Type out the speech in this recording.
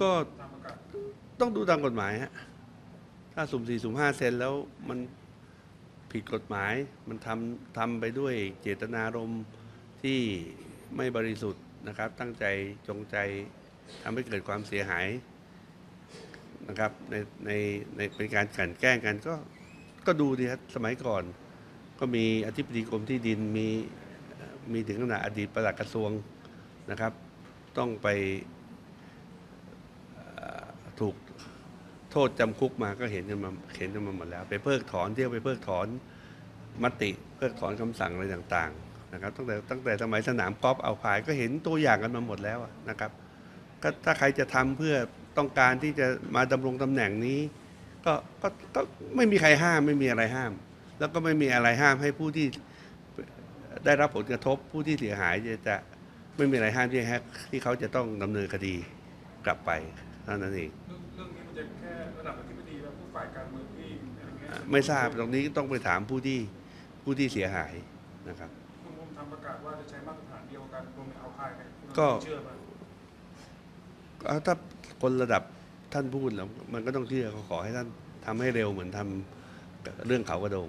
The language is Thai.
ก็ต้องดูตามกฎหมายฮะถ้าสุ่มสี่สุ่มห้าเซนแล้วมันผิดกฎหมายมันทำทำไปด้วยเจตนารมณ์ที่ไม่บริสุทธิ์นะครับ ตั้งใจจงใจทำให้เกิดความเสียหายนะครับในในในเป็นการกันแกล้งกันก็ก็ดูดีครับสมัยก่อน ก็มีอธิบดีกรมที่ดินมีมีถึงขนาดอดีตปลัดกระทรวงนะครับ ต้องไป ถูกโทษจำคุกมาก็เห็นกันมาเห็นกันมาหมดแล้ว ไปเพิกถอนเที่ยวไปเพิกถอนมติเพิกถอนคำสั่งอะไรต่างๆนะครับตั้งแต่ตั้งแต่สมัยสนามกอล์ฟเอาพายก็เห็นตัวอย่างกันมาหมดแล้วนะครับก็ถ้าใครจะทำเพื่อต้องการที่จะมาดำรงตำแหน่งนี้ก็ก็ก็ไม่มีใครห้ามไม่มีอะไรห้าม แล้วก็ไม่มีอะไรห้ามให้ผู้ที่ได้รับผลกระทบผู้ที่เสียหายจะจะไม่มีอะไรห้ามที่ที่เขาจะต้องดำเนินคดีกลับไป เท่านั้นเองเรื่องเรื่องนี้มันจะแค่ระดับอธิบดีและผู้ฝ่ายการเมืองที่อะไรเงี้ยไม่ทราบตรงนี้ต้องไปถามผู้ที่ผู้ที่เสียหายนะครับคุณภูมิธรรมประกาศว่าจะใช้มาตรฐานเดียวกันรวมถึงเอาพายเนี่ยคุณก็เชื่อไหมก็ถ้าคนระดับท่านพูดแล้วมันก็ต้องเชื่อก็ขอให้ท่านทำให้เร็วเหมือนทำเรื่องเขากระโดง